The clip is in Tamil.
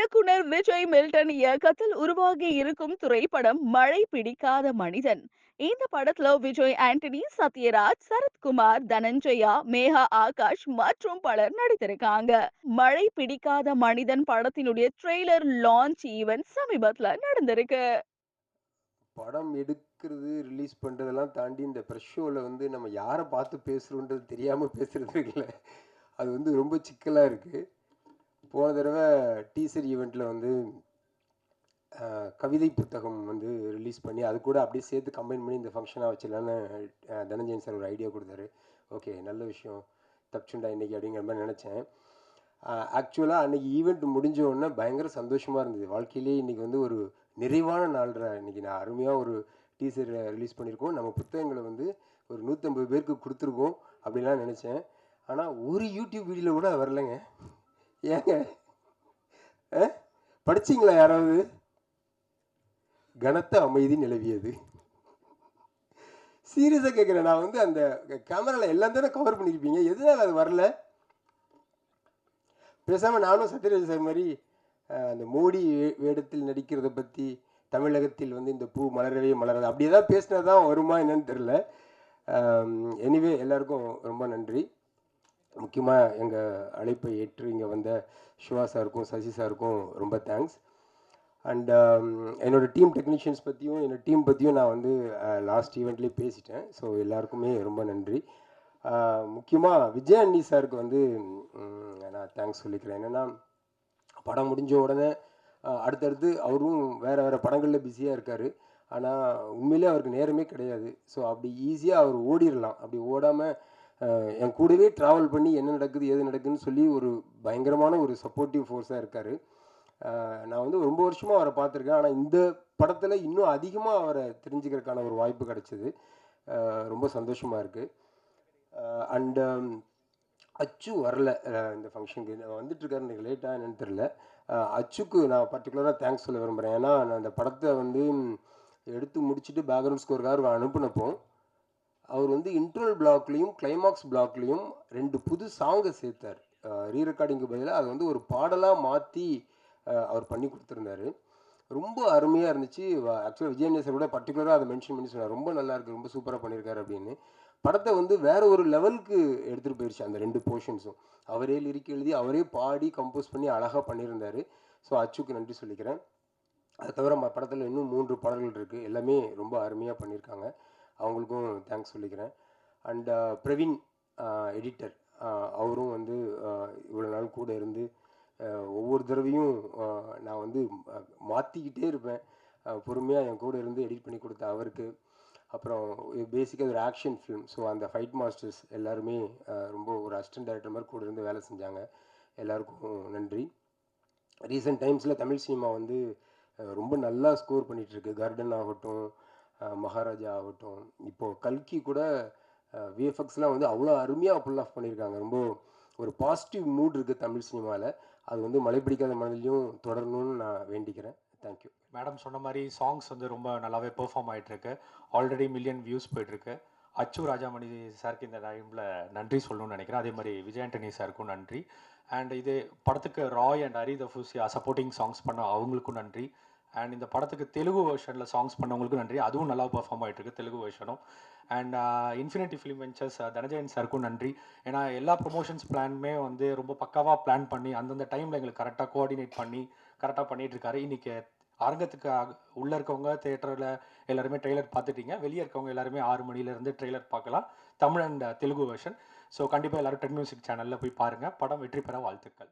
இயக்குனர் விஜய் மில்டன் இயக்கத்தில் உருவாகி இருக்கும் திரைப்படம் மழை பிடிக்காத மனிதன் இந்த படத்துல விஜய் ஆண்டனி சத்யராஜ் சரத்குமார் தனஞ்சயா மேகா ஆகாஷ் மற்றும் பலர் நடித்திருக்காங்க. மழை பிடிக்காத மனிதன் படத்தினுடைய ட்ரெய்லர் லான்ச் ஈவென்ட் சமீபத்துல நடந்திருக்கு. படம் எடுக்கிறது ரிலீஸ் பண்ணுறதெல்லாம் தாண்டி இந்த ப்ரெஷ் ஷோவில் வந்து நம்ம யாரை பார்த்து பேசுகிறோன்றது தெரியாமல் பேசுகிறது இல்லை. அது வந்து ரொம்ப சிக்கலாக இருக்குது போன தடவை டீசர் ஈவெண்ட்டில் வந்து கவிதை புத்தகம் வந்து ரிலீஸ் பண்ணி அது கூட அப்படியே சேர்த்து கம்பைன் பண்ணி இந்த ஃபங்க்ஷனாக வச்சிடலான்னு தனஞ்சயன் சார் ஒரு ஐடியா கொடுத்தாரு. ஓகே நல்ல விஷயம். தப்பிச்சுண்டா இன்னைக்கு அப்படிங்கிற மாதிரி நினச்சேன். ஆக்சுவலாக அன்னைக்கு ஈவெண்ட் முடிஞ்ச உடனே பயங்கர சந்தோஷமாக இருந்தது. வாழ்க்கையிலேயே இன்றைக்கி வந்து ஒரு நிறைவான நாள்ற இன்னைக்கு நான் அருமையாக ஒரு டீசர் ரிலீஸ் பண்ணியிருக்கோம். நம்ம புத்தகங்களை வந்து ஒரு நூற்றம்பது பேருக்கு கொடுத்துருக்கோம் அப்படிலாம் நினச்சேன். ஆனால் ஒரு யூடியூப் வீடியோவில் கூட வரலைங்க. ஏங்க? ஆ? படிச்சீங்களா யாராவது? கனத்த அமைதி நிலவியது. சீரியஸாக கேட்குறேன் நான் வந்து அந்த கேமராவில் எல்லாம் தானே கவர் பண்ணியிருப்பீங்க எதனால் அது வரல? பேசாமல் நானும் சத்யராஜ் சார் மாதிரி அந்த மோடி வே- வேடத்தில் நடிக்கிறத பற்றி தமிழகத்தில் வந்து இந்த பூ மலரவே மலராது. அப்படி ஏதாவது பேசினா தான் வருமா என்னன்னு தெரில எனிவே எல்லாருக்கும் ரொம்ப நன்றி. முக்கியமாக எங்கள் அழைப்பை ஏற்று இங்கே வந்த சிவா சாருக்கும் சசி சாருக்கும் ரொம்ப தேங்க்ஸ் அண்ட் um, என்னோட டீம் டெக்னீஷியன்ஸ் பற்றியும் என்னோடய டீம் பற்றியும் நான் வந்து லாஸ்ட் ஈவெண்ட்லேயே பேசிட்டேன். ஸோ எல்லாருக்குமே ரொம்ப நன்றி. முக்கியமாக விஜய் அண்ணி சாருக்கு வந்து நான் தேங்க்ஸ் சொல்லிக்கிறேன். என்னென்னா படம் முடிஞ்ச உடனே அடுத்தடுத்து அவரும் வேறு வேறு படங்களில் பிஸியாக இருக்கார். ஆனால் உண்மையிலே அவருக்கு நேரமே கிடையாது. ஸோ அப்படி ஈஸியாக அவர் ஓடிடலாம் அப்படி ஓடாமல் என் கூடவே ட்ராவல் பண்ணி என்ன நடக்குது ஏது நடக்குதுன்னு சொல்லி ஒரு பயங்கரமான ஒரு சப்போர்ட்டிவ் ஃபோர்ஸாக இருக்கார். நான் வந்து ரொம்ப வருஷமாக அவரை பார்த்துருக்கேன். ஆனால் இந்த படத்தில் இன்னும் அதிகமாக அவரை தெரிஞ்சுக்கிறதுக்கான ஒரு வாய்ப்பு கிடச்சிது. ரொம்ப சந்தோஷமாக இருக்குது அண்டு um, அச்சு வரல. இந்த ஃபங்க்ஷனுக்கு வந்துட்டு இருக்காரு எனக்கு லேட்டாக என்னன்னு தெரில அச்சுக்கு நான் பர்டிகுலராக தேங்க்ஸ் சொல்ல விரும்புகிறேன் ஏன்னா நான் அந்த படத்தை வந்து எடுத்து முடிச்சுட்டு பேக்ரவுண்ட் ஸ்கோருக்காக அனுப்பினப்போ அவர் வந்து இன்ட்ரல் பிளாக்லேயும் கிளைமாக்ஸ் பிளாக்லேயும் ரெண்டு புது சாங்கை சேர்த்தார். ரீ ரெக்கார்டிங்க்கு பதிலாக அது வந்து ஒரு பாடலாக மாற்றி அவர் பண்ணி கொடுத்துருந்தாரு. ரொம்ப அருமையாக இருந்துச்சு. ஆக்சுவலாக விஜயநேசர் கூட பர்டிகுலராக அதை மென்ஷன் பண்ணி சொன்னார். ரொம்ப நல்லா இருக்குது ரொம்ப சூப்பராக பண்ணியிருக்காரு அப்படின்னு. படத்தை வந்து வேற ஒரு லெவலுக்கு எடுத்துகிட்டு போயிடுச்சு அந்த ரெண்டு போர்ஷன்ஸும் அவரே லிரிக் எழுதி அவரே பாடி கம்போஸ் பண்ணி அழகாக பண்ணியிருந்தார். ஸோ அச்சுக்கு நன்றி சொல்லிக்கிறேன். அது தவிர ம படத்தில் இன்னும் மூன்று பாடல்கள் இருக்குது எல்லாமே ரொம்ப அருமையாக பண்ணியிருக்காங்க. அவங்களுக்கும் தேங்க்ஸ் சொல்லிக்கிறேன். அண்ட் பிரவீன் எடிட்டர் அவரும் வந்து uh, இவ்வளோ நாள் கூட இருந்து uh, ஒவ்வொரு தடவையும் uh, நான் வந்து மாற்றிக்கிட்டே இருப்பேன். பொறுமையாக என் கூட இருந்து எடிட் பண்ணி கொடுத்த அவருக்கு. அப்புறம் பேசிக்காக ஒரு ஆக்ஷன் ஃபிலிம் ஸோ அந்த ஃபைட் மாஸ்டர்ஸ் எல்லாருமே ரொம்ப ஒரு அசிஸ்டன்ட் டைரக்டர் மாதிரி கூட இருந்து வேலை செஞ்சாங்க. எல்லாருக்கும் நன்றி. ரீசெண்ட் டைம்ஸில் தமிழ் சினிமா வந்து ரொம்ப நல்லா ஸ்கோர் பண்ணிகிட்ருக்கு கார்டன் ஆகட்டும் மகாராஜா ஆகட்டும். இப்போது கல்கி கூட விஎஃப்எக்ஸ்லாம் வந்து அவ்வளோ அருமையாக புல் ஆஃப் பண்ணியிருக்காங்க ரொம்ப ஒரு பாசிட்டிவ் மூட் இருக்குது தமிழ் சினிமாவில் அது வந்து மழை பிடிக்காத மனதிலையும் தொடரணும்னு நான் வேண்டிக்கிறேன். தேங்க்யூ மேடம் சொன்ன மாதிரி சாங்ஸ் வந்து ரொம்ப நல்லாவே பெர்ஃபார்ம் ஆகிட்டுருக்கு ஆல்ரெடி மில்லியன் வியூஸ் போயிட்டுருக்கு. அச்சு ராஜாமணி சாருக்கு இந்த டைமில் நன்றி சொல்லணும்னு நினைக்கிறேன். அதே மாதிரி விஜய் ஆண்டனி சாருக்கும் நன்றி. அண்ட் இது படத்துக்கு ராய் அண்ட் ஹரி தஃபூசியா சப்போர்ட்டிங் சாங்ஸ் பண்ண அவங்களுக்கும் நன்றி. அண்ட் இந்த படத்துக்கு தெலுங்கு வெர்ஷனில் சாங்ஸ் பண்ணவங்களுக்கும் நன்றி. அதுவும் நல்லா பெர்ஃபார்ம் ஆகிட்டு இருக்கு Telugu வெர்ஷனும் and infinity film ventures Dhananjayan சாருக்கும் நன்றி. ஏன்னா எல்லா ப்ரொமோஷன்ஸ் பிளானுமே வந்து ரொம்ப பக்காவாக பிளான் பண்ணி அந்தந்த டைமில் எங்களுக்கு கரெக்டாக கோஆர்டினேட் பண்ணி கரெக்டாக பண்ணிகிட்டு இருக்காரு. இன்னைக்கு அரங்கத்துக்கு உள்ளே உள்ள இருக்கவங்க தேட்டரில் எல்லாருமே ட்ரெய்லர் பார்த்துட்டீங்க. வெளியே இருக்கவங்க எல்லாருமே ஆறு மணிலேருந்து ட்ரெய்லர் பார்க்கலாம். Tamil and uh, Telugu version so கண்டிப்பாக எல்லோரும் டென் மியூசிக் சேனலில் போய் பாருங்கள் படம் வெற்றி பெற வாழ்த்துக்கள்.